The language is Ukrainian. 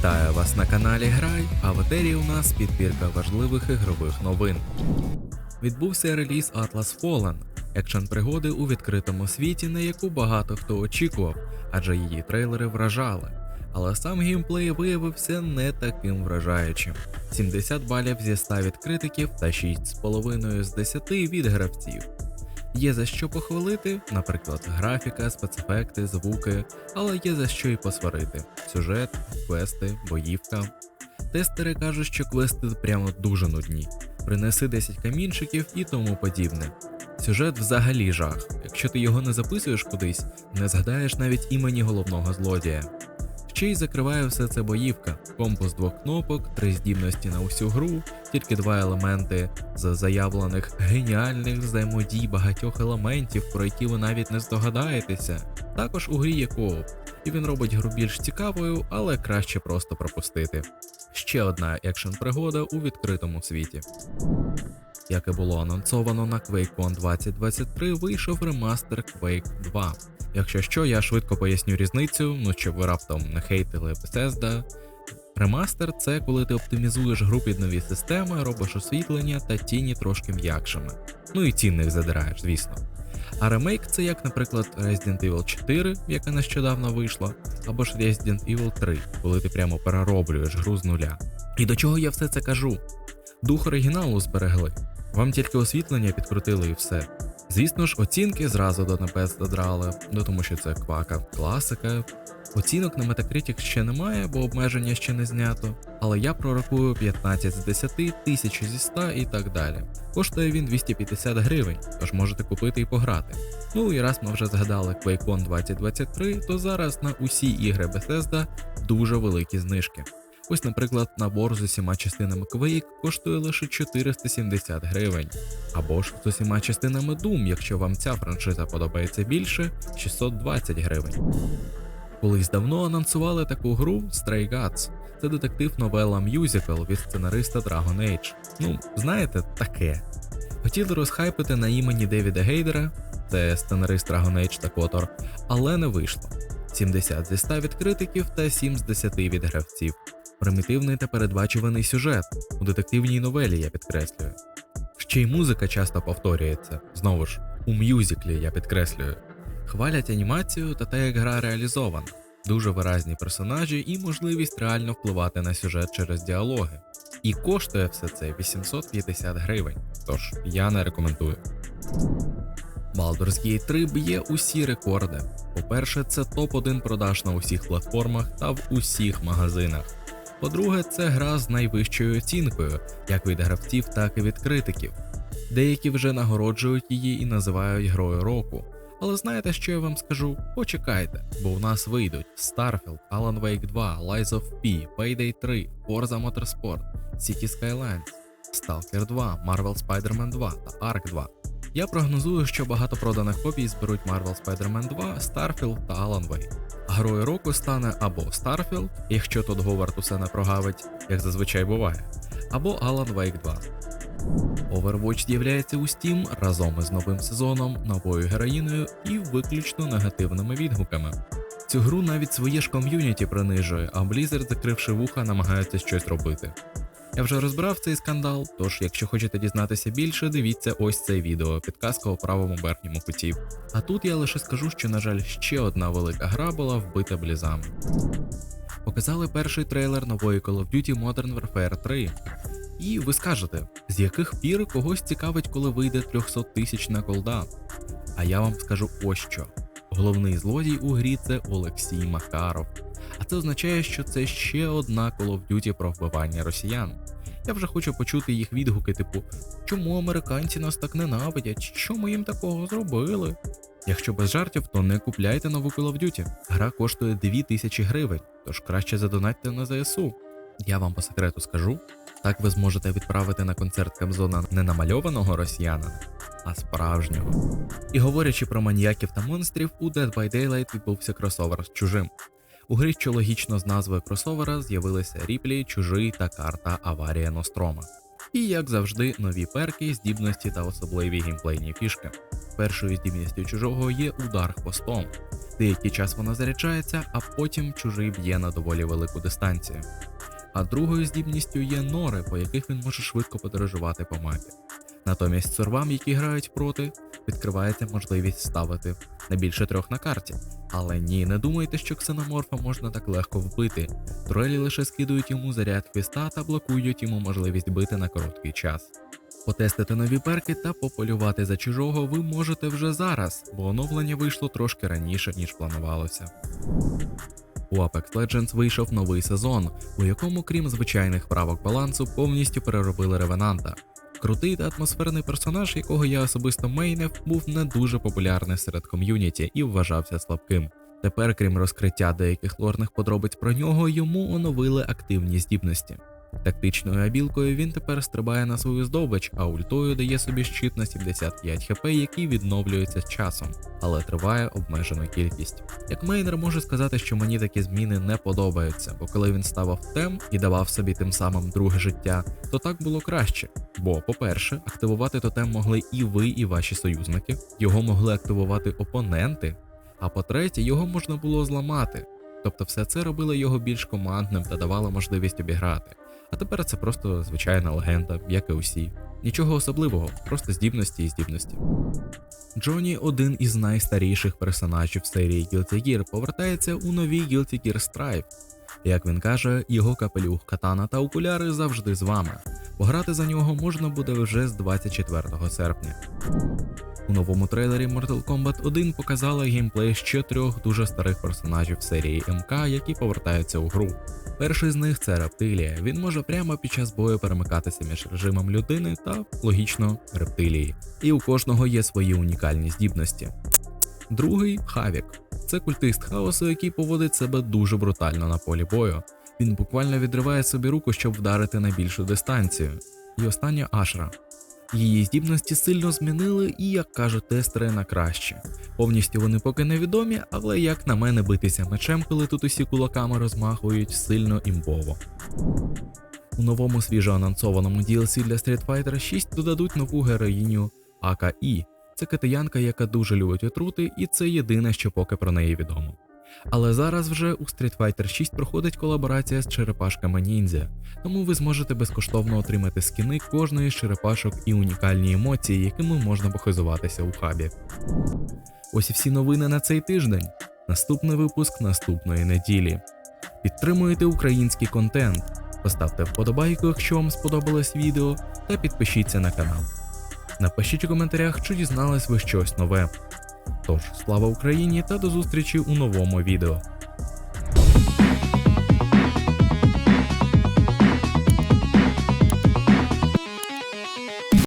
Вітаю вас на каналі Грай, а в етері у нас підбірка важливих ігрових новин. Відбувся реліз Atlas Fallen, екшен пригоди у відкритому світі, на яку багато хто очікував, адже її трейлери вражали. Але сам геймплей виявився не таким вражаючим: 70 балів зі 100 від критиків та 6,5 з 10 від гравців. Є за що похвалити, наприклад, графіка, спецефекти, звуки, але є за що й посварити: сюжет, квести, боївка. Тестери кажуть, що квести прямо дуже нудні. Принеси 10 камінчиків і тому подібне. Сюжет взагалі жах. Якщо ти його не записуєш кудись, не згадаєш навіть імені головного злодія. Ще й закриває все це боївка, компас двох кнопок, три здібності на усю гру, тільки два елементи з заявлених геніальних взаємодій багатьох елементів, про які ви навіть не здогадаєтеся. Також у грі є кооп, і він робить гру більш цікавою, але краще просто пропустити. Ще одна екшен пригода у відкритому світі. Як і було анонсовано на QuakeCon 2023, вийшов ремастер Quake 2. Якщо що, я швидко поясню різницю, ну щоб ви раптом не хейтили Bethesda. Ремастер це коли ти оптимізуєш гру під нові системи, робиш освітлення та тіні трошки м'якшими. Ну і цінних задираєш, звісно. А ремейк це як, наприклад, Resident Evil 4, яка нещодавно вийшла, або ж Resident Evil 3, коли ти прямо перероблюєш гру з нуля. І до чого я все це кажу? Дух оригіналу зберегли. Вам тільки освітлення підкрутили і все. Звісно ж, оцінки зразу до небес задрали, ну тому що це квака, класика. Оцінок на Metacritic ще немає, бо обмеження ще не знято, але я прорахую 15 з 10, 1000 зі 100 і так далі. Коштує він 250 гривень, тож можете купити і пограти. Ну і раз ми вже згадали QuakeCon 2023, то зараз на усі ігри Bethesda дуже великі знижки. Ось, наприклад, набор з усіма частинами Quake коштує лише 470 гривень, або ж з усіма частинами Doom, якщо вам ця франшиза подобається більше, 620 гривень. Колись давно анонсували таку гру Stray Gods. Це детектив новела мюзикл від сценариста Dragon Age. Ну, знаєте, таке. Хотіли розхайпити на імені Девіда Гейдера, це сценарист Dragon Age та Котор, але не вийшло. 70 зі 100 від критиків та 7 з 10 від гравців. Примітивний та передбачуваний сюжет у детективній новелі, я підкреслюю. Ще й музика часто повторюється, знову ж, у мюзиклі я підкреслюю. Хвалять анімацію та те, як гра реалізована, дуже виразні персонажі і можливість реально впливати на сюжет через діалоги. І коштує все це 850 гривень, тож я не рекомендую. Baldur's Gate 3 б'є усі рекорди. По-перше, це топ-1 продаж на усіх платформах та в усіх магазинах. По-друге, це гра з найвищою оцінкою, як від гравців, так і від критиків. Деякі вже нагороджують її і називають грою року. Але знаєте, що я вам скажу? Почекайте, бо в нас вийдуть Starfield, Alan Wake 2, Lies of P, Payday 3, Forza Motorsport, City Skylines, Stalker 2, Marvel Spider-Man 2 та Ark 2. Я прогнозую, що багато проданих копій зберуть Marvel Spider-Man 2, Starfield та Alan Wake. Грою року стане або Starfield, якщо тут Говард усе не прогавить, як зазвичай буває, або Alan Wake 2. Overwatch з'являється у Steam разом із новим сезоном, новою героїною і виключно негативними відгуками. Цю гру навіть своє ж ком'юніті принижує, а Blizzard, закривши вуха, намагається щось робити. Я вже розбирав цей скандал, тож, якщо хочете дізнатися більше, дивіться ось це відео, підказка у правому верхньому куті. А тут я лише скажу, що, на жаль, ще одна велика гра була вбита блізами. Показали перший трейлер нової Call of Duty Modern Warfare 3. І ви скажете, з яких пір когось цікавить, коли вийде 300 тисячна колда? А я вам скажу ось що. Головний злодій у грі це Олексій Макаров. А це означає, що це ще одна Call of Duty про вбивання росіян. Я вже хочу почути їх відгуки, типу, чому американці нас так ненавидять, що ми їм такого зробили. Якщо без жартів, то не купляйте нову Call of Duty. Гра коштує 2000 гривень, тож краще задонатьте на ЗСУ. Я вам по секрету скажу, так ви зможете відправити на концерт Камзона не намальованого росіянина, а справжнього. І говорячи про маніяків та монстрів, у Dead by Daylight відбувся кросовер з чужим. У грі, що логічно з назвою кросовера, з'явилися ріплі, чужий та карта Аварія Нострома. І, як завжди, нові перки, здібності та особливі геймплейні фішки. Першою здібністю чужого є удар хвостом. Деякий час вона заряджається, а потім чужий б'є на доволі велику дистанцію. А другою здібністю є нори, по яких він може швидко подорожувати по мапі. Натомість сорвам, які грають проти, відкривається можливість ставити не більше трьох на карті. Але ні, не думайте, що ксеноморфа можна так легко вбити. Турелі лише скидують йому заряд хвіста та блокують йому можливість бити на короткий час. Потестити нові перки та пополювати за чужого ви можете вже зараз, бо оновлення вийшло трошки раніше, ніж планувалося. У Apex Legends вийшов новий сезон, у якому, крім звичайних правок балансу, повністю переробили ревенанта. Крутий та атмосферний персонаж, якого я особисто мейнив, був не дуже популярний серед ком'юніті і вважався слабким. Тепер, крім розкриття деяких лорних подробиць про нього, йому оновили активні здібності. Тактичною абілкою він тепер стрибає на свою здобич, а ультою дає собі щит на 75 хп, який відновлюється з часом, але триває обмежену кількість. Як мейнер можу сказати, що мені такі зміни не подобаються, бо коли він ставав тем і давав собі тим самим друге життя, то так було краще. Бо, по-перше, активувати тотем могли і ви, і ваші союзники, його могли активувати опоненти, а по-третє, його можна було зламати. Тобто все це робило його більш командним та давало можливість обіграти. А тепер це просто звичайна легенда, як і усі. Нічого особливого, просто здібності і здібності. Джоні, один із найстаріших персонажів серії Guilty Gear, повертається у новій Guilty Gear Strive. Як він каже, його капелюх, катана та окуляри завжди з вами. Пограти за нього можна буде вже з 24 серпня. У новому трейлері Mortal Kombat 1 показали геймплей ще трьох дуже старих персонажів серії МК, які повертаються у гру. Перший з них це рептилія. Він може прямо під час бою перемикатися між режимом людини та, логічно, рептилії. І у кожного є свої унікальні здібності. Другий Хавік. Це культист хаосу, який поводить себе дуже брутально на полі бою. Він буквально відриває собі руку, щоб вдарити на більшу дистанцію. І остання Ашра. Її здібності сильно змінили і, як кажуть тестери, на краще. Повністю вони поки невідомі, але як на мене битися мечем, коли тут усі кулаками розмахують, сильно імбово. У новому свіжо анонсованому DLC для Street Fighter 6 додадуть нову героїню АКІ. Це китаянка, яка дуже любить отрути, і це єдине, що поки про неї відомо. Але зараз вже у Street Fighter 6 проходить колаборація з черепашками ніндзя, тому ви зможете безкоштовно отримати скіни кожної з черепашок і унікальні емоції, якими можна похизуватися у хабі. Ось і всі новини на цей тиждень. Наступний випуск наступної неділі. Підтримуйте український контент, поставте вподобайку, якщо вам сподобалось відео, та підпишіться на канал. Напишіть у коментарях, чи дізнались ви щось нове. Тож, слава Україні та до зустрічі у новому відео.